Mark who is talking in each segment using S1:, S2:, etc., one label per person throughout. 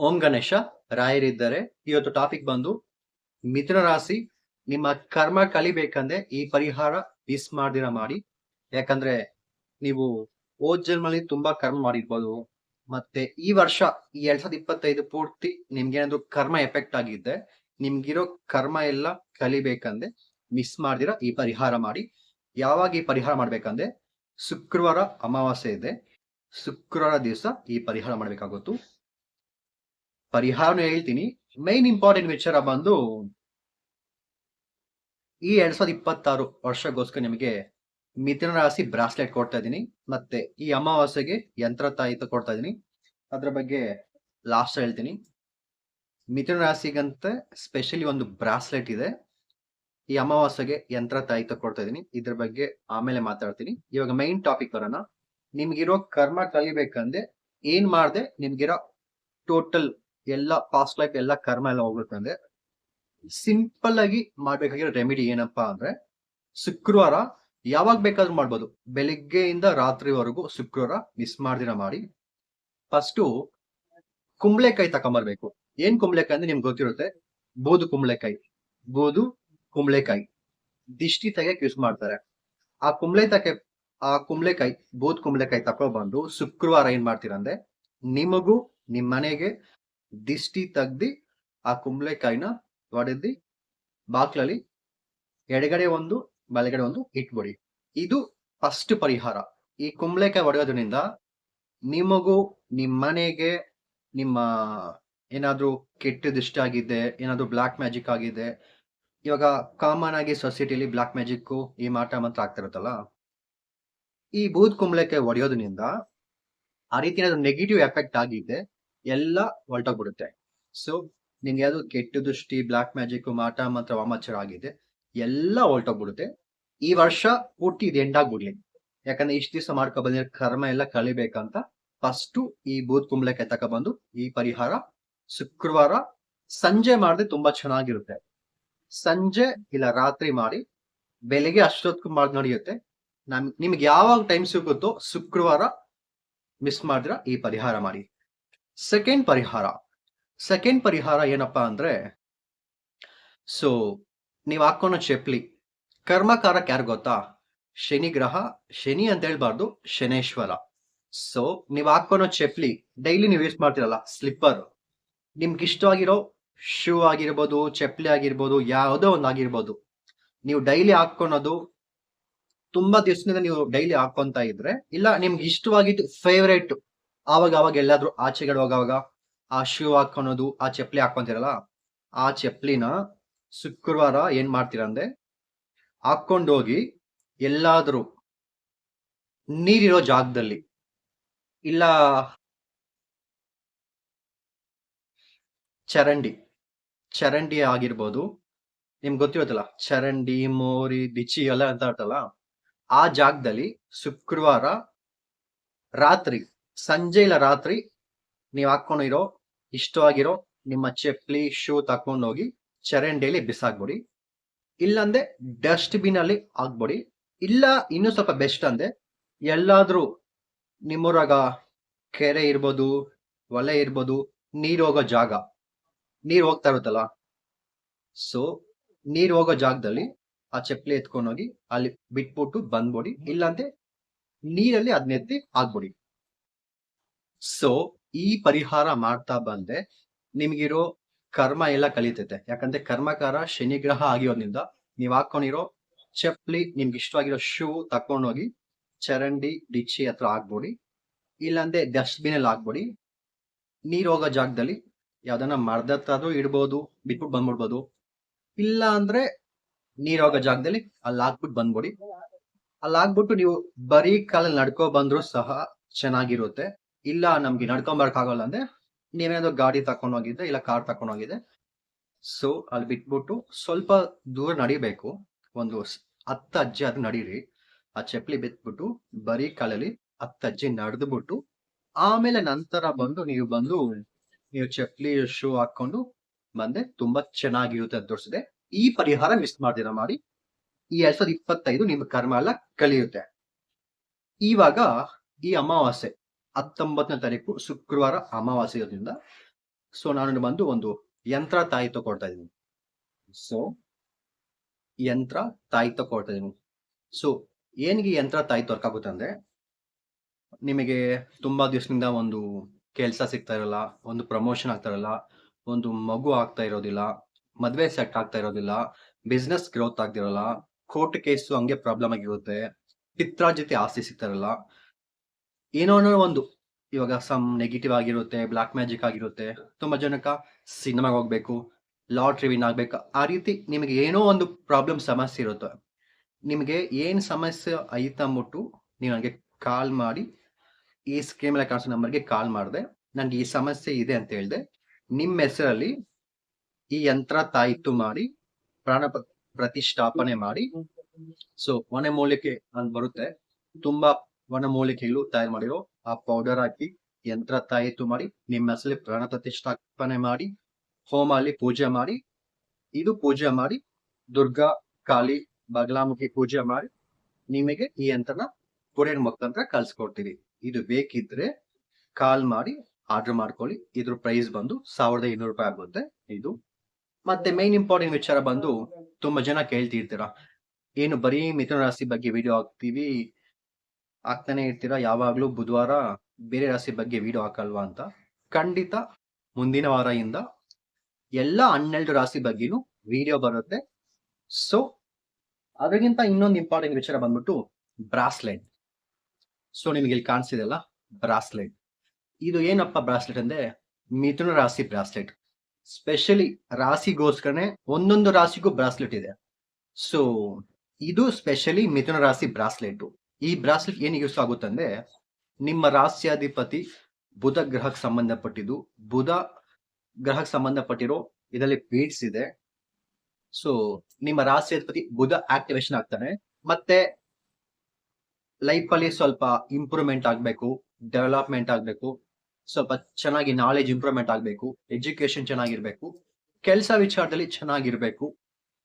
S1: ಓಂ ಗಣೇಶ, ರಾಯರಿದ್ದಾರೆ. ಇವತ್ತು ಟಾಪಿಕ್ ಬಂದು ಮಿಥುನ ರಾಶಿ, ನಿಮ್ಮ ಕರ್ಮ ಕಲಿಬೇಕಂದ್ರೆ ಈ ಪರಿಹಾರ ಮಿಸ್ ಮಾಡ್ದಿರ ಮಾಡಿ. ಯಾಕಂದ್ರೆ ನೀವು ಓದ್ ಜನ್ಮಲ್ಲಿ ತುಂಬಾ ಕರ್ಮ ಮಾಡಿರ್ಬೋದು. ಮತ್ತೆ ಈ ವರ್ಷ, ಈ ಎರಡ್ ಸಾವಿರದ ಇಪ್ಪತ್ತೈದು ಪೂರ್ತಿ ನಿಮ್ಗೇನಾದ್ರು ಕರ್ಮ ಎಫೆಕ್ಟ್ ಆಗಿದ್ದೆ ನಿಮ್ಗಿರೋ ಕರ್ಮ ಎಲ್ಲ ಕಲಿಬೇಕಂದ್ರೆ ಮಿಸ್ ಮಾಡ್ದಿರ ಈ ಪರಿಹಾರ ಮಾಡಿ. ಯಾವಾಗ ಈ ಪರಿಹಾರ ಮಾಡ್ಬೇಕಂದ್ರೆ ಶುಕ್ರವಾರ ಅಮಾವಾಸ್ಯೆ ಇದೆ. ಶುಕ್ರವಾರ ದಿವಸ ಈ ಪರಿಹಾರ ಮಾಡ್ಬೇಕಾಗುತ್ತು. ಪರಿಹಾರನು ಹೇಳ್ತೀನಿ. ಮೈನ್ ಇಂಪಾರ್ಟೆಂಟ್ ವಿಚಾರ ಬಂದು ಈ ಎರಡ್ ಸಾವಿರದ ಇಪ್ಪತ್ತಾರು ವರ್ಷಗೋಸ್ಕರ ನಿಮಗೆ ಮಿಥುನ ರಾಶಿ ಬ್ರಾಸ್ಲೆಟ್ ಕೊಡ್ತಾ ಇದ್ದೀನಿ. ಮತ್ತೆ ಈ ಅಮಾವಾಸ್ಯೆಗೆ ಯಂತ್ರ ತಾಯಿತ ಕೊಡ್ತಾ ಇದ್ದೀನಿ. ಅದ್ರ ಬಗ್ಗೆ ಲಾಸ್ಟ್ ಹೇಳ್ತೀನಿ. ಮಿಥುನ ರಾಶಿಗಂತ ಸ್ಪೆಷಲಿ ಒಂದು ಬ್ರಾಸ್ಲೆಟ್ ಇದೆ. ಈ ಅಮಾವಾಸ್ಯೆಗೆ ಯಂತ್ರ ತಾಯಿತ ಕೊಡ್ತಾ ಇದ್ದೀನಿ. ಇದ್ರ ಬಗ್ಗೆ ಆಮೇಲೆ ಮಾತಾಡ್ತೀನಿ. ಇವಾಗ ಮೈನ್ ಟಾಪಿಕ್ ಬರೋಣ. ನಿಮ್ಗಿರೋ ಕರ್ಮ ಕಲಿಬೇಕಂದ್ರೆ ಏನ್ ಮಾಡ್ದೆ? ನಿಮ್ಗಿರೋ ಟೋಟಲ್ ಎಲ್ಲ ಪಾಸ್ಟ್ ಲೈಫ್ ಎಲ್ಲ ಕರ್ಮ ಎಲ್ಲ ಹೋಗ್ಬೇಕಂದ್ರೆ ಸಿಂಪಲ್ ಆಗಿ ಮಾಡ್ಬೇಕಾಗಿರೋ ರೆಮಿಡಿ ಏನಪ್ಪಾ ಅಂದ್ರೆ ಶುಕ್ರವಾರ ಯಾವಾಗ ಬೇಕಾದ್ರೂ ಮಾಡ್ಬೋದು. ಬೆಳಿಗ್ಗೆಯಿಂದ ರಾತ್ರಿವರೆಗೂ ಶುಕ್ರವಾರ ಮಿಸ್ ಮಾಡ್ದಿರ ಮಾಡಿ ಫಸ್ಟು ಕುಂಬಳೆಕಾಯಿ ತಕೊಂಬರ್ಬೇಕು. ಏನ್ ಕುಂಬಳೆಕಾಯಿ ಅಂದ್ರೆ ನಿಮ್ಗೆ ಗೊತ್ತಿರುತ್ತೆ? ಬೂದು ಕುಂಬಳೆಕಾಯಿ. ಬೂದು ಕುಂಬಳೆಕಾಯಿ. ದಿಷ್ಟಿ ತೆಗೆಯಕ್ ಯೂಸ್ ಮಾಡ್ತಾರೆ. ಆ ಕುಂಬಳೆ ತಕೆ ಆ ಕುಂಬಳೆಕಾಯಿ ಬೂದ್ ಕುಂಬಳೆಕಾಯಿ ತಕೊಬಂದು ಶುಕ್ರವಾರ ಏನ್ ಮಾಡ್ತೀರಂದ್ರೆ ನಿಮಗೂ, ನಿಮ್ ಮನೆಗೆ ದಿಷ್ಟಿ ತೆಗ್ದಿ ಆ ಕುಂಬಳೆಕಾಯಿನ ಒಡೆದಿ ಬಾಕ್ಲಲ್ಲಿ ಎಡಗಡೆ ಒಂದು, ಬಲಗಡೆ ಒಂದು ಇಟ್ಬಿಡಿ. ಇದು ಫಸ್ಟ್ ಪರಿಹಾರ. ಈ ಕುಂಬಳೆಕಾಯಿ ಒಡೆಯೋದ್ರಿಂದ ನಿಮಗೂ ನಿಮ್ಮ ಮನೆಗೆ ನಿಮ್ಮ ಏನಾದ್ರೂ ಕೆಟ್ಟ ದೃಷ್ಟಿ ಆಗಿದೆ, ಏನಾದ್ರೂ ಬ್ಲಾಕ್ ಮ್ಯಾಜಿಕ್ ಆಗಿದೆ, ಇವಾಗ ಕಾಮನ್ ಆಗಿ ಸೊಸೈಟಿಲಿ ಬ್ಲಾಕ್ ಮ್ಯಾಜಿಕ್ ಈ ಮಾಟ ಮಾತ್ರ ಆಗ್ತಿರುತ್ತಲ್ಲ ಈ ಬೂದ್ ಕುಂಬಳಕಾಯಿ ಒಡೆಯೋದ್ರಿಂದ ಆ ರೀತಿ ಏನಾದ್ರು ನೆಗೆಟಿವ್ ಎಫೆಕ್ಟ್ ಆಗಿದೆ. ಎಲ್ಲ ಹೊರಟೋಗ್ಬಿಡುತ್ತೆ ಸೊ ನಿಂಗೆ ಯಾವುದು ಕೆಟ್ಟ ದೃಷ್ಟಿ ಬ್ಲಾಕ್ ಮ್ಯಾಜಿಕ್ ಮಾಟ, ಮಂತ್ರ, ವಾಮಾಚಾರ ಆಗಿದೆ, ಎಲ್ಲ ಹೊರಟೋಗ್ಬಿಡುತ್ತೆ ಈ ವರ್ಷ ಪೂರ್ತಿ ಇದು ಎಂಡ್ ಆಗ್ಬಿಡ್ಲಿ. ಯಾಕಂದ್ರೆ ಇಷ್ಟ ದಿವಸ ಮಾಡ್ಕೊ ಬಂದಿರೋ ಕರ್ಮ ಎಲ್ಲ ಕಳಿಬೇಕಂತ ಫಸ್ಟ್ ಈ ಬೂತ್ ಕುಂಬಳಕಾಯಿ ತಗೊಬಂದು ಈ ಪರಿಹಾರ ಶುಕ್ರವಾರ ಸಂಜೆ ಮಾಡಿದ್ರೆ ತುಂಬಾ ಚೆನ್ನಾಗಿರುತ್ತೆ. ಸಂಜೆ ಇಲ್ಲ ರಾತ್ರಿ ಮಾಡಿ ಬೆಳಿಗ್ಗೆ ಅಷ್ಟೊತ್ತು ಮಾಡಿ ನಡೆಯುತ್ತೆ. ನಮ್, ನಿಮ್ಗೆ ಯಾವಾಗ ಟೈಮ್ ಸಿಗುತ್ತೋ ಶುಕ್ರವಾರ ಮಿಸ್ ಮಾಡಿದ್ರ ಈ ಪರಿಹಾರ ಮಾಡಿ. ಸೆಕೆಂಡ್ ಪರಿಹಾರ ಸೆಕೆಂಡ್ ಪರಿಹಾರ ಏನಪ್ಪಾ ಅಂದ್ರೆ ಸೊ ನೀವು ಹಾಕೋಣ ಚಪ್ಲಿ ಕರ್ಮಕಾರಕ್ಕೆ ಯಾರು ಗೊತ್ತಾ ಶನಿ ಗ್ರಹ ಶನಿ ಅಂತ ಹೇಳ್ಬಾರ್ದು ಶನೇಶ್ವರ ಸೊ ನೀವು ಹಾಕ್ಕೊಳೋ ಚಪ್ಲಿ ಡೈಲಿ ನೀವು ಯೂಸ್ ಮಾಡ್ತಿರಲ್ಲ ಸ್ಲಿಪ್ಪರ್ ನಿಮ್ಗೆ ಇಷ್ಟವಾಗಿರೋ ಶೂ ಆಗಿರ್ಬೋದು ಚಪ್ಲಿ ಆಗಿರ್ಬೋದು ಯಾವುದೋ ಒಂದು ಆಗಿರ್ಬೋದು ನೀವು ಡೈಲಿ ಹಾಕೊಳೋದು ತುಂಬಾ ದಿವಸದಿಂದ ನೀವು ಡೈಲಿ ಹಾಕೊಂತ ಇದ್ರೆ ಇಲ್ಲ ನಿಮ್ಗೆ ಇಷ್ಟವಾಗಿದ್ದು ಫೇವ್ರೇಟ್ ಆವಾಗ ಅವಾಗ ಎಲ್ಲಾದ್ರೂ ಆಚೆಗಡೆ ಹೋಗುವಾಗ ಆ ಶೂ ಹಾಕೊಳೋದು, ಆ ಚಪ್ಲಿ ಹಾಕೊಂತಿರಲ್ಲ, ಆ ಚಪ್ಲಿನ ಶುಕ್ರವಾರ ಏನ್ ಮಾಡ್ತೀರ ಅಂದ್ರೆ ಹಾಕೊಂಡೋಗಿ ಎಲ್ಲಾದ್ರೂ ನೀರಿರೋ ಜಾಗದಲ್ಲಿ ಇಲ್ಲ ಚರಂಡಿ ಚರಂಡಿ ಆಗಿರ್ಬೋದು. ನಿಮ್ಗೆ ಗೊತ್ತಿರುತ್ತಲ್ಲ, ಚರಂಡಿ, ಮೋರಿ, ದಿಚಿ ಎಲ್ಲ ಅಂತ ಇರ್ತಲ್ಲ ಆ ಜಾಗದಲ್ಲಿ ಶುಕ್ರವಾರ ರಾತ್ರಿ ಸಂಜೆ ಇಲ್ಲ ರಾತ್ರಿ ನೀವು ಹಾಕೊಂಡಿರೋ ಇಷ್ಟವಾಗಿರೋ ನಿಮ್ಮ ಚಪ್ಪಲಿ, ಶೂ ತಕೊಂಡೋಗಿ ಚರಂಡಿಯಲ್ಲಿ ಬಿಸಾಕ್ಬಿಡಿ. ಇಲ್ಲಂದ್ರೆ ಡಸ್ಟ್ಬಿನ್ ಅಲ್ಲಿ ಹಾಕ್ಬಿಡಿ. ಇಲ್ಲ, ಇನ್ನೂ ಸ್ವಲ್ಪ ಬೆಸ್ಟ್ ಅಂದ್ರೆ ಎಲ್ಲಾದ್ರೂ ನಿಮ್ಮೂರಾಗ ಕೆರೆ ಇರ್ಬೋದು ಹೊಲೆ ಇರ್ಬೋದು, ನೀರು ಹೋಗೋ ಜಾಗ. ನೀರು ಹೋಗ್ತಾ ಇರುತ್ತಲ್ಲ? ಸೊ ನೀರು ಹೋಗೋ ಜಾಗದಲ್ಲಿ ಆ ಚಪ್ಪಲಿ ಎತ್ಕೊಂಡೋಗಿ ಅಲ್ಲಿ ಬಿಟ್ಬಿಟ್ಟು ಬಂದ್ಬಿಡಿ. ಇಲ್ಲಾಂದ್ರೆ ನೀರಲ್ಲಿ ಅದನ್ನೆತ್ತಿ ಹಾಕ್ಬಿಡಿ. ಸೊ ಈ ಪರಿಹಾರ ಮಾಡ್ತಾ ಬಂದ್ರೆ ನಿಮ್ಗಿರೋ ಕರ್ಮ ಎಲ್ಲ ಕಲಿತೈತೆ. ಯಾಕಂದ್ರೆ ಕರ್ಮಕಾರ ಶನಿಗ್ರಹ ಆಗಿರೋದ್ರಿಂದ ನೀವ್ ಹಾಕೊಂಡಿರೋ ಚಪ್ಪಲಿ, ನಿಮ್ಗೆ ಇಷ್ಟವಾಗಿರೋ ಶೂ ತಕೊಂಡೋಗಿ ಚರಂಡಿ, ಡಿಚ್ಚಿ ಹತ್ರ ಹಾಕ್ಬಿಡಿ ಇಲ್ಲಾಂದ್ರೆ ಡಸ್ಟ್ಬಿನ್ ಅಲ್ಲಿ ಹಾಕ್ಬಿಡಿ ನೀರ್ ಹೋಗೋ ಜಾಗದಲ್ಲಿ ಯಾವ್ದನ್ನ ಮರ್ದತ್ತಾದ್ರೂ ಇಡ್ಬೋದು ಬಿಟ್ಬಿಟ್ಟು ಬಂದ್ಬಿಡ್ಬೋದು. ಇಲ್ಲ ಅಂದ್ರೆ ನೀರ್ ಹೋಗೋ ಜಾಗದಲ್ಲಿ ಅಲ್ಲಿ ಹಾಕ್ಬಿಟ್ಟು ಬಂದ್ಬಿಡಿ. ಅಲ್ಲಿ ಹಾಕ್ಬಿಟ್ಟು ನೀವು ಬರೀ ಕಾಲಲ್ಲಿ ನಡ್ಕೊ ಬಂದ್ರು ಸಹ ಚೆನ್ನಾಗಿರುತ್ತೆ. ಇಲ್ಲ, ನಮ್ಗೆ ನಡ್ಕೊಂಬರಕ್ ಆಗಲ್ಲ ಅಂದ್ರೆ ನೀವೇನಾದ್ರು ಗಾಡಿ ತಕೊಂಡ್ ಹೋಗಿದ್ರೆ ಇಲ್ಲ ಕಾರ್ ತಕೊಂಡ್ ಹೋಗಿದ್ದೆ ಸೊ ಅಲ್ಲಿ ಬಿಟ್ಬಿಟ್ಟು ಸ್ವಲ್ಪ ದೂರ ನಡಿಬೇಕು. ಒಂದು ಹತ್ತು ಅಜ್ಜಿ ಅದು ನಡೀರಿ. ಆ ಚಪ್ಪಲಿ ಬಿತ್ಬಿಟ್ಟು, ಬರೀ ಕಳಲಿ ಹತ್ತು ಅಜ್ಜಿ ನಡೆದ್ಬಿಟ್ಟು, ಆಮೇಲೆ ನಂತರ ಬಂದು ನೀವು ಬಂದು ನೀವು ಚಪ್ಪಲಿ, ಶೂ ಹಾಕೊಂಡು ಬಂದೆ ತುಂಬಾ ಚೆನ್ನಾಗಿರುತ್ತೆ ಅಂತ ತೋರಿಸಿದೆ. ಈ ಪರಿಹಾರ ಮಿಸ್ ಮಾಡ್ದಿರ ಮಾಡಿ ಈ ಎರಡ್ ಸಾವಿರದ ಇಪ್ಪತ್ತೈದು ನಿಮ್ಮ ಕರ್ಮ ಎಲ್ಲ ಕಲಿಯುತ್ತೆ. ಇವಾಗ ಈ ಅಮಾವಾಸ್ಯೆ. ಹತ್ತೊಂಬತ್ತನೇ ತಾರೀಕು ಶುಕ್ರವಾರ ಅಮಾವಾಸ್ಯೆ ಇರೋದ್ರಿಂದ ಸೊ ನಾನು ಬಂದು ಒಂದು ಯಂತ್ರ ತಾಯಿ ಕೊಡ್ತಾ ಇದ್ದೀನಿ. ಸೊ ಯಂತ್ರ ತಾಯಿ ಕೊಡ್ತಾ ಇದ್ದೀನಿ. ಸೊ ಏನಿಗೆ ಯಂತ್ರ ತಾಯಿ ವರ್ಕ್ ಆಗುತ್ತೆ ಅಂದ್ರೆ ನಿಮಗೆ ತುಂಬಾ ದಿವಸದಿಂದ ಒಂದು ಕೆಲಸ ಸಿಗ್ತಾ ಇರಲ್ಲ, ಒಂದು ಪ್ರಮೋಷನ್ ಆಗ್ತಾ ಇರಲ್ಲ, ಒಂದು ಮಗು ಆಗ್ತಾ ಇರೋದಿಲ್ಲ, ಮದ್ವೆ ಸೆಟ್ ಆಗ್ತಾ ಇರೋದಿಲ್ಲ ಬಿಸ್ನೆಸ್ ಗ್ರೋತ್ ಆಗ್ತಿರಲ್ಲ ಕೋರ್ಟ್ ಕೇಸು ಹಂಗೆ ಪ್ರಾಬ್ಲಮ್ ಆಗಿರುತ್ತೆ ಪಿತ್ರ ಜೊತೆ ಆಸ್ತಿ ಸಿಗ್ತಾ ಇರಲ್ಲ ಏನೋ ಅನ್ನೋ ಒಂದು. ಇವಾಗ ಸಮ್ ನೆಗೆಟಿವ್ ಆಗಿರುತ್ತೆ ಬ್ಲಾಕ್ ಮ್ಯಾಜಿಕ್ ಆಗಿರುತ್ತೆ. ತುಂಬಾ ಜನಕ್ಕ ಸಿನಿಮಾಗೆ ಹೋಗ್ಬೇಕು ಲಾಟ್ರಿ ವಿನ್ ಆಗ್ಬೇಕು. ಆ ರೀತಿ ನಿಮಗೆ ಏನೋ ಒಂದು ಪ್ರಾಬ್ಲಮ್ ಸಮಸ್ಯೆ ಇರುತ್ತೆ. ನಿಮಗೆ ಏನ್ ಸಮಸ್ಯೆ ಐತ ಅಂದ್ಬಿಟ್ಟು ನೀವು ನನಗೆ ಕಾಲ್ ಮಾಡಿ, ಈ ಸ್ಕೀಮಲ್ಲಿ ಮೇಲೆ ಕಾಣಿಸೋ ನಂಬರ್ಗೆ ಕಾಲ್ ಮಾಡಿದೆ. ನನಗೆ ಈ ಸಮಸ್ಯೆ ಇದೆ ಅಂತ ಹೇಳಿದೆ. ನಿಮ್ಮ ಹೆಸರಲ್ಲಿ ಈ ಯಂತ್ರ ತಾಯಿತು ಮಾಡಿ, ಪ್ರಾಣ ಪ್ರತಿಷ್ಠಾಪನೆ ಮಾಡಿ. ಸೊ ಮನೆ ಮೌಲ್ಯಕ್ಕೆ ನಾನು ಬರುತ್ತೆ. ತುಂಬಾ ವನಮೂಲಿಕೆಗಳು ತಯಾರು ಮಾಡಿರೋ ಆ ಪೌಡರ್ ಹಾಕಿ ಯಂತ್ರ ತಾಯಿತು ಮಾಡಿ, ನಿಮ್ಮ ಹೆಸರಲ್ಲಿ ಪ್ರಾಣ ಪ್ರತಿಷ್ಠಾಪನೆ ಮಾಡಿ ಹೋಮ ಅಲ್ಲಿ ಪೂಜೆ ಮಾಡಿ, ಇದು ಪೂಜೆ ಮಾಡಿ, ದುರ್ಗಾ ಕಾಳಿ ಬಗಲಾಮುಖಿ ಪೂಜೆ ಮಾಡಿ, ನಿಮಗೆ ಈ ಯಂತ್ರನ ಕೊರಿಯರ್ ಮುಖಾಂತರ ಕಳ್ಸಿಕೊಡ್ತೀವಿ. ಇದು ಬೇಕಿದ್ರೆ ಕಾಲ್ ಮಾಡಿ ಆರ್ಡರ್ ಮಾಡ್ಕೊಳ್ಳಿ. ಇದ್ರ ಪ್ರೈಸ್ ಬಂದು ಸಾವಿರದ ಇನ್ನೂರು ರೂಪಾಯಿ ಆಗುತ್ತೆ ಇದು. ಮತ್ತೆ ಮೇನ್ ಇಂಪಾರ್ಟೆಂಟ್ ವಿಚಾರ ಬಂದು, ತುಂಬಾ ಜನ ಕೇಳ್ತಿರ್ತೀರಾ? ಏನು ಬರೀ ಮಿಥುನ ರಾಶಿ ಬಗ್ಗೆ ವಿಡಿಯೋ ಹಾಕ್ತೀವಿ ಹಾಕ್ತಾನೆ ಇರ್ತೀರಾ? ಯಾವಾಗ್ಲೂ ಬುಧವಾರ ಬೇರೆ ರಾಶಿ ಬಗ್ಗೆ ವಿಡಿಯೋ ಹಾಕಲ್ವಾ ಅಂತ? ಖಂಡಿತ ಮುಂದಿನ ವಾರದಿಂದ ಎಲ್ಲ ಹನ್ನೆರಡು ರಾಶಿ ಬಗ್ಗೆನೂ ವಿಡಿಯೋ ಬರುತ್ತೆ. ಸೊ ಅದಕ್ಕಿಂತ ಇನ್ನೊಂದು ಇಂಪಾರ್ಟೆಂಟ್ ವಿಚಾರ ಬಂದ್ಬಿಟ್ಟು ಬ್ರಾಸ್ಲೆಟ್. ಸೊ ನಿಮಗೆ ಇಲ್ಲಿ ಕಾಣಿಸಿದೆಲ್ಲ ಬ್ರಾಸ್ಲೆಟ್. ಇದು ಏನಪ್ಪ ಬ್ರಾಸ್ಲೆಟ್ ಅಂದ್ರೆ? ಮಿಥುನ ರಾಶಿ ಬ್ರಾಸ್ಲೆಟ್. ಸ್ಪೆಷಲಿ ರಾಶಿಗೋಸ್ಕರನೇ ಒಂದೊಂದು ರಾಶಿಗೂ ಬ್ರಾಸ್ಲೆಟ್ ಇದೆ. ಸೊ ಇದು ಸ್ಪೆಷಲಿ ಮಿಥುನ ರಾಶಿ ಬ್ರಾಸ್ಲೆಟ್. ಈ ಬ್ರಾಸ್ಲೆಟ್ ಏನಿಗೆ ಯೂಸ್ ಆಗುತ್ತೆ ಅಂದ್ರೆ ನಿಮ್ಮ ರಾಸ್ಯಾಧಿಪತಿ ಬುಧ ಗ್ರಹಕ್ಕೆ ಸಂಬಂಧಪಟ್ಟಿದ್ದು, ಬುಧ ಗ್ರಹಕ್ಕೆ ಸಂಬಂಧಪಟ್ಟಿರೋ ಇದರಲ್ಲಿ ಪೀಡ್ಸ್ ಇದೆ. ಸೊ ನಿಮ್ಮ ರಾಸ್ಯಾಧಿಪತಿ ಬುಧ ಆಕ್ಟಿವೇಶನ್ ಆಗ್ತಾನೆ. ಮತ್ತೆ ಲೈಫ್ ಅಲ್ಲಿ ಸ್ವಲ್ಪ ಇಂಪ್ರೂವ್ಮೆಂಟ್ ಆಗ್ಬೇಕು ಡೆವಲಪ್ಮೆಂಟ್ ಆಗ್ಬೇಕು, ಸ್ವಲ್ಪ ಚೆನ್ನಾಗಿ ನಾಲೆಜ್ ಇಂಪ್ರೂವ್ಮೆಂಟ್ ಆಗ್ಬೇಕು ಎಜುಕೇಶನ್ ಚೆನ್ನಾಗಿರ್ಬೇಕು, ಕೆಲಸ ವಿಚಾರದಲ್ಲಿ ಚೆನ್ನಾಗಿರ್ಬೇಕು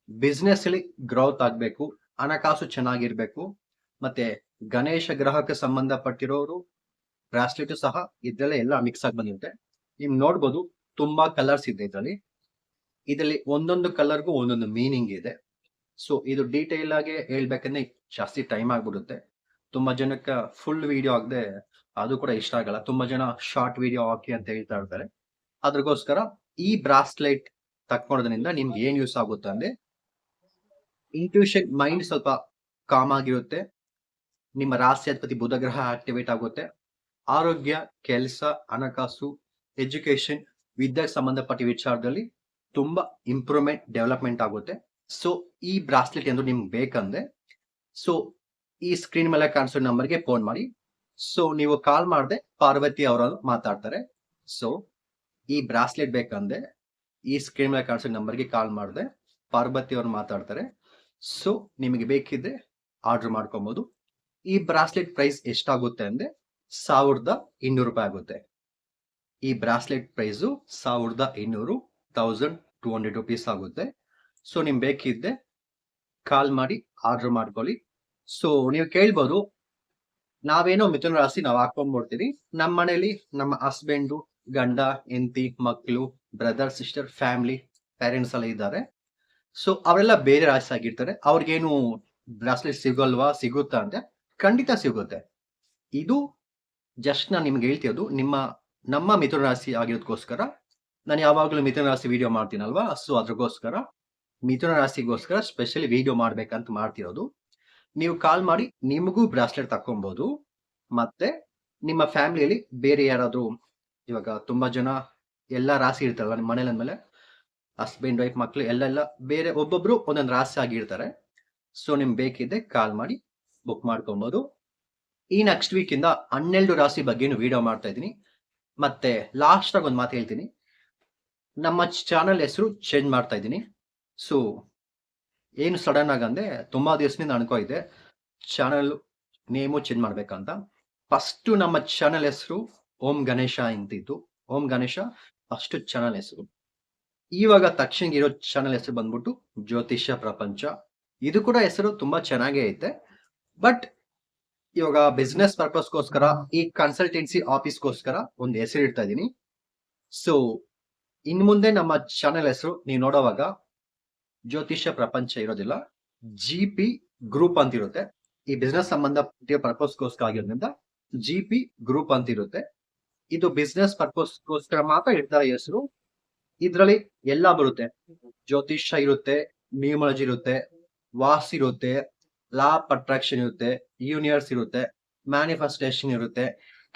S1: ಬಿಸ್ನೆಸ್ ಅಲ್ಲಿ ಗ್ರೋತ್ ಆಗ್ಬೇಕು, ಹಣಕಾಸು ಚೆನ್ನಾಗಿರ್ಬೇಕು ಮತ್ತೆ ಗಣೇಶ ಗ್ರಹಕ್ಕೆ ಸಂಬಂಧಪಟ್ಟಿರೋರು ಬ್ರಾಸ್ಲೆಟ್ ಸಹ ಇದ್ರಲ್ಲೇ ಎಲ್ಲ ಮಿಕ್ಸ್ ಆಗಿ ಬಂದಿರುತ್ತೆ. ನೀವು ನೋಡ್ಬೋದು ತುಂಬಾ ಕಲರ್ಸ್ ಇದೆ ಇದರಲ್ಲಿ. ಇದರಲ್ಲಿ ಒಂದೊಂದು ಕಲರ್ಗೂ ಒಂದೊಂದು ಮೀನಿಂಗ್ ಇದೆ. ಸೊ ಇದು ಡೀಟೇಲ್ ಆಗಿ ಹೇಳ್ಬೇಕಂದ್ರೆ ಜಾಸ್ತಿ ಟೈಮ್ ಆಗ್ಬಿಡುತ್ತೆ. ತುಂಬಾ ಜನಕ್ಕೆ ಫುಲ್ ವಿಡಿಯೋ ಆಗದೆ ಅದು ಕೂಡ ಇಷ್ಟ ಆಗಲ್ಲ. ತುಂಬಾ ಜನ ಶಾರ್ಟ್ ವಿಡಿಯೋ ಹಾಕಿ ಅಂತ ಹೇಳ್ತಾ ಇರ್ತಾರೆ. ಅದ್ರಗೋಸ್ಕರ ಈ ಬ್ರಾಸ್ಲೆಟ್ ತಕ್ಕೊಳೋದ್ರಿಂದ ನಿಮ್ಗೆ ಏನ್ ಯೂಸ್ ಆಗುತ್ತೆ ಅಂದ್ರೆ ಇಂಟ್ಯೂಷನ್ ಮೈಂಡ್ ಸ್ವಲ್ಪ ಕಾಮ್ ಆಗಿರುತ್ತೆ. ನಿಮ್ಮ ರಾಷ್ಟ್ರಾಧಿಪತಿ ಬುಧ ಗ್ರಹ ಆಕ್ಟಿವೇಟ್ ಆಗುತ್ತೆ. ಆರೋಗ್ಯ, ಕೆಲಸ, ಹಣಕಾಸು ಎಜುಕೇಶನ್ ವಿದ್ಯೆಗೆ ಸಂಬಂಧಪಟ್ಟ ವಿಚಾರದಲ್ಲಿ ತುಂಬಾ ಇಂಪ್ರೂವ್ಮೆಂಟ್ ಡೆವಲಪ್ಮೆಂಟ್ ಆಗುತ್ತೆ. ಸೊ ಈ ಬ್ರಾಸ್ಲೆಟ್ ಎಂದು ನಿಮ್ಗೆ ಬೇಕಂದ್ರೆ ಸೊ ಈ ಸ್ಕ್ರೀನ್ ಮೇಲೆ ಕಾಣಿಸೋ ನಂಬರ್ಗೆ ಫೋನ್ ಮಾಡಿ. ಸೊ ನೀವು ಕಾಲ್ ಮಾಡದೆ ಪಾರ್ವತಿ ಅವರನ್ನು ಮಾತಾಡ್ತಾರೆ. ಸೊ ಈ ಬ್ರಾಸ್ಲೆಟ್ ಬೇಕಂದ್ರೆ, ಈ ಸ್ಕ್ರೀನ್ ಮೇಲೆ ಕಾಣಿಸೋ ನಂಬರ್ಗೆ ಕಾಲ್ ಮಾಡಿದೆ ಪಾರ್ವತಿ ಅವರು ಮಾತಾಡ್ತಾರೆ. ಸೊ ನಿಮಗೆ ಬೇಕಿದ್ರೆ ಆರ್ಡರ್ ಮಾಡ್ಕೊಬಹುದು ಈ ಬ್ರಾಸ್ಲೆಟ್ ಪ್ರೈಸ್ ಎಷ್ಟಾಗುತ್ತೆ ಅಂದ್ರೆ ಸಾವಿರದ ಇನ್ನೂರು ರೂಪಾಯಿ ಆಗುತ್ತೆ. ಈ ಬ್ರಾಸ್ಲೆಟ್ ಪ್ರೈಸು ಸಾವಿರದ ಇನ್ನೂರು ತೌಸಂಡ್ ಟೂ ಹಂಡ್ರೆಡ್ ರುಪೀಸ್ ಆಗುತ್ತೆ. ಸೊ ನಿಮ್ಗೆ ಬೇಕಿದ್ದೆ ಕಾಲ್ ಮಾಡಿ, ಆರ್ಡರ್ ಮಾಡ್ಕೊಳ್ಳಿ. ಸೊ ನೀವು ಕೇಳ್ಬೋದು, ನಾವೇನೋ ಮಿಥುನ ರಾಶಿ ನಾವು ಹಾಕೊಂಡ್ಬಿಡ್ತೀವಿ ನಮ್ಮ ಮನೇಲಿ ನಮ್ಮ ಹಸ್ಬೆಂಡು ಗಂಡ, ಹೆಂಡತಿ ಮಕ್ಕಳು ಬ್ರದರ್ ಸಿಸ್ಟರ್ ಫ್ಯಾಮಿಲಿ ಪೇರೆಂಟ್ಸ್ ಎಲ್ಲ ಇದ್ದಾರೆ. ಸೊ ಅವರೆಲ್ಲ ಬೇರೆ ರಾಶಿ ಆಗಿರ್ತಾರೆ. ಅವ್ರಿಗೇನು ಬ್ರಾಸ್ಲೆಟ್ ಸಿಗಲ್ವಾ, ಸಿಗುತ್ತಾ ಅಂತ ಖಂಡಿತ ಸಿಗುತ್ತೆ. ಇದು ಜಸ್ಟ್ ನಾನು ನಿಮ್ಗೆ ಹೇಳ್ತಿರೋದು, ನಿಮ್ಮ, ನಮ್ಮ ಮಿಥುನ ರಾಶಿ ಆಗಿರೋದಕ್ಕೋಸ್ಕರ ನಾನು ಯಾವಾಗಲೂ ಮಿಥುನ ರಾಶಿ ವಿಡಿಯೋ ಮಾಡ್ತೀನಲ್ವಾ? ಸೊ ಅದ್ರಗೋಸ್ಕರ, ಮಿಥುನ ರಾಶಿಗೋಸ್ಕರ ಸ್ಪೆಷಲಿ ವಿಡಿಯೋ ಮಾಡ್ಬೇಕಂತ ಮಾಡ್ತಿರೋದು. ನೀವು ಕಾಲ್ ಮಾಡಿ, ನಿಮಗೂ ಬ್ರಾಸ್ಲೆಟ್ ತಕ್ಕೊಬೋದು. ಮತ್ತೆ, ನಿಮ್ಮ ಫ್ಯಾಮಿಲಿಯಲ್ಲಿ ಬೇರೆ ಯಾರಾದರೂ, ಇವಾಗ ತುಂಬ ಜನ, ಎಲ್ಲ ರಾಶಿ ಇರ್ತಾರಲ್ಲ ನಿಮ್ಮ ಮನೇಲಿ ಅಂದಮೇಲೆ ಹಸ್ಬೆಂಡ್ ವೈಫ್ ಮಕ್ಕಳು ಎಲ್ಲ ಬೇರೆ ಒಬ್ಬೊಬ್ರು ಒಂದೊಂದು ರಾಶಿ ಆಗಿರ್ತಾರೆ. ಸೊ ನಿಮ್ಗೆ ಬೇಕಿದ್ದೆ ಕಾಲ್ ಮಾಡಿ ಬುಕ್ ಮಾಡ್ಕೊಬೋದು. ಈ ನೆಕ್ಸ್ಟ್ ವೀಕ್ ಇಂದ ಹನ್ನೆರಡು ರಾಶಿ ಬಗ್ಗೆನು ವಿಡಿಯೋ ಮಾಡ್ತಾ ಇದ್ದೀನಿ. ಮತ್ತೆ ಲಾಸ್ಟ್ ಆಗಿ ಒಂದು ಮಾತು ಹೇಳ್ತೀನಿ. ನಮ್ಮ ಚಾನಲ್ ಹೆಸರು ಚೇಂಜ್ ಮಾಡ್ತಾ ಇದ್ದೀನಿ. ಸೊ ಏನು ಸಡನ್ ಆಗಂದೆ ತುಂಬಾ ದಿವಸದಿಂದ ಅನ್ಕೋ ಇದೆ. ಚಾನಲ್ ನೇಮು ಚೇಂಜ್ ಮಾಡ್ಬೇಕಂತ. ಫಸ್ಟ್ ನಮ್ಮ ಚಾನಲ್ ಹೆಸರು ಓಂ ಗಣೇಶ ಅಂತಿತ್ತು ಓಂ ಗಣೇಶ ಫಸ್ಟ್ ಚಾನಲ್ ಹೆಸರು. ಇವಾಗ ತಕ್ಷಣ ಇರೋ ಚಾನಲ್ ಹೆಸರು ಬಂದ್ಬಿಟ್ಟು ಜ್ಯೋತಿಷ್ಯ ಪ್ರಪಂಚ. ಇದು ಕೂಡ ಹೆಸರು ತುಂಬಾ ಚೆನ್ನಾಗೇ ಐತೆ. ಬಟ್ ಇವಾಗ ಬಿಸ್ನೆಸ್ ಪರ್ಪಸ್ಗೋಸ್ಕರ ಈ ಕನ್ಸಲ್ಟೆನ್ಸಿ ಆಫೀಸ್ಗೋಸ್ಕರ ಒಂದು ಹೆಸರು ಇಡ್ತಾ ಇದ್ದೀನಿ ಸೊ ಇನ್ ಮುಂದೆ ನಮ್ಮ ಚಾನೆಲ್ ಹೆಸರು, ನೀವು ನೋಡೋವಾಗ ಜ್ಯೋತಿಷ್ಯ ಪ್ರಪಂಚ ಇರೋದಿಲ್ಲ ಜಿ ಪಿ ಗ್ರೂಪ್ ಅಂತ ಇರುತ್ತೆ ಈ ಬಿಸ್ನೆಸ್ ಸಂಬಂಧಪಟ್ಟ ಪರ್ಪಸ್ಗೋಸ್ಕರ ಆಗಿರೋದ್ರಿಂದ ಜಿ ಪಿ ಗ್ರೂಪ್ ಅಂತ ಇರುತ್ತೆ ಇದು ಬಿಸ್ನೆಸ್ ಪರ್ಪಸ್ಗೋಸ್ಕರ ಮಾತ್ರ ಇಡ್ತಾರೆ ಹೆಸರು. ಇದ್ರಲ್ಲಿ ಎಲ್ಲ ಬರುತ್ತೆ. ಜ್ಯೋತಿಷ್ಯ ಇರುತ್ತೆ ನ್ಯೂಮಲಜಿ ಇರುತ್ತೆ, ವಾಸ್ ಇರುತ್ತೆ ಲಾ ಅಟ್ರಾಕ್ಷನ್ ಇರುತ್ತೆ ಯೂನಿಯರ್ಸ್ ಇರುತ್ತೆ ಮ್ಯಾನಿಫೆಸ್ಟೇಷನ್ ಇರುತ್ತೆ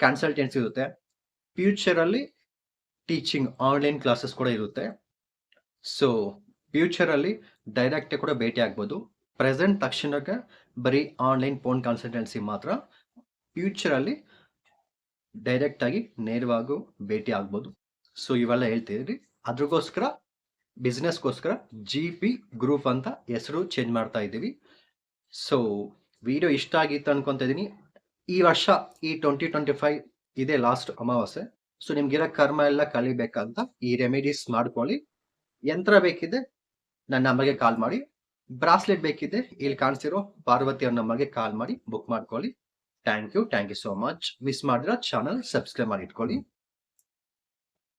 S1: ಕನ್ಸಲ್ಟೆನ್ಸಿ ಇರುತ್ತೆ. ಫ್ಯೂಚರ್ ಅಲ್ಲಿ ಟೀಚಿಂಗ್ ಆನ್ಲೈನ್ ಕ್ಲಾಸಸ್ ಕೂಡ ಇರುತ್ತೆ. ಸೊ ಫ್ಯೂಚರ್ ಅಲ್ಲಿ ಡೈರೆಕ್ಟ್ ಕೂಡ ಭೇಟಿ ಆಗ್ಬೋದು. ಪ್ರೆಸೆಂಟ್ ತಕ್ಷಣಕ್ಕೆ ಬರೀ ಆನ್ಲೈನ್ ಫೋನ್ ಕನ್ಸಲ್ಟೆನ್ಸಿ ಮಾತ್ರ. ಫ್ಯೂಚರ್ ಅಲ್ಲಿ ಡೈರೆಕ್ಟ್ ಆಗಿ ನೇರವಾಗೂ ಭೇಟಿ ಆಗ್ಬೋದು. ಸೊ ಇವೆಲ್ಲ ಹೇಳ್ತಿದ್ರಿ ಅದ್ರಗೋಸ್ಕರ ಬಿಸ್ನೆಸ್ಗೋಸ್ಕರ ಜಿ ಪಿ ಗ್ರೂಪ್ ಅಂತ ಹೆಸರು ಚೇಂಜ್ ಮಾಡ್ತಾ ಇದ್ದೀವಿ. ಸೊ ವಿಡಿಯೋ ಇಷ್ಟ ಆಗಿತ್ತು ಅನ್ಕೊಂತ ಇದೀನಿ. ಈ ವರ್ಷ ಈ ಟ್ವೆಂಟಿ ಟ್ವೆಂಟಿ ಫೈವ್ ಇದೆ ಲಾಸ್ಟ್ ಅಮಾವಾಸ್ಯೆ. ಸೊ ನಿಮ್ಗಿರೋ ಕರ್ಮ ಎಲ್ಲ ಕಲಿಬೇಕಂತ ಈ ರೆಮಿಡೀಸ್ ಮಾಡ್ಕೊಳ್ಳಿ. ಯಂತ್ರ ಬೇಕಿದೆ ನನ್ನ ನಂಬರ್ಗೆ ಕಾಲ್ ಮಾಡಿ. ಬ್ರಾಸ್ಲೆಟ್ ಬೇಕಿದೆ ಇಲ್ಲಿ ಕಾಣಿಸಿರೋ ಪಾರ್ವತಿ ಅವ್ರ ನಂಬರ್ಗೆ ಕಾಲ್ ಮಾಡಿ ಬುಕ್ ಮಾಡ್ಕೊಳ್ಳಿ. Thank you thank you so much miss ಮಾಡಿರೋ ಚಾನಲ್ ಸಬ್ಸ್ಕ್ರೈಬ್ ಮಾಡಿ ಇಟ್ಕೊಳ್ಳಿ